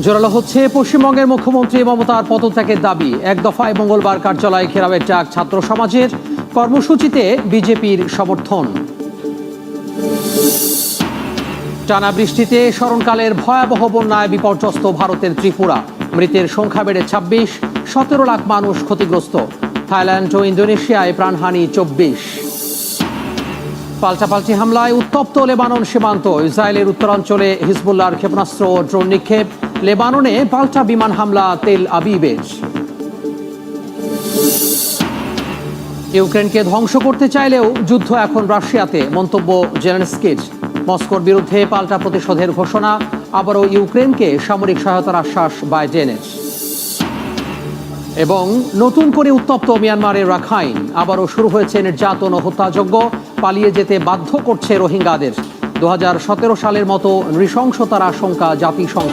জোরালো হচ্ছে পশ্চিমবঙ্গের মুখ্যমন্ত্রী মমতার পদত্যাগের দাবি। এক দফায় মঙ্গলবার কার্যালয়ে ঘেরাওয়ের ডাক ছাত্র সমাজের কর্মসূচিতে বিজেপির সমর্থন। টানা বৃষ্টিতে স্মরণকালের ভয়াবহ বন্যায় বিপর্যস্ত ভারতের ত্রিপুরা। মৃতের সংখ্যা বেড়ে ছাব্বিশ, সতেরো লাখ মানুষ ক্ষতিগ্রস্ত। থাইল্যান্ড ও ইন্দোনেশিয়ায় প্রাণহানি চব্বিশ। পাল্টাপাল্টি হামলায় উত্তপ্ত লেবানন সীমান্ত। ইসরায়েলের উত্তরাঞ্চলে হিজবুল্লাহর ক্ষেপণাস্ত্র ও ড্রোন নিক্ষেপ। লেবাননে পাল্টা বিমান হামলা তেল আবিবের। ইউক্রেনকে ধ্বংস করতে চাইলেও যুদ্ধ এখন রাশিয়াতে, মন্তব্য জেলেনস্কির। মস্কোর বিরুদ্ধে পাল্টা প্রতিশোধের ঘোষণা, আবারও ইউক্রেনকে সামরিক সহায়তার আশ্বাস বাইডেনের। এবং নতুন করে উত্তপ্ত মিয়ানমারের রাখাইন, আবারও শুরু হয়েছে নির্যাতন ও হত্যাযজ্ঞ, পালিয়ে যেতে বাধ্য করছে রোহিঙ্গাদের। দু হাজার সতেরো সালের মতো নৃশংসতার আশঙ্কা জাতিসংঘে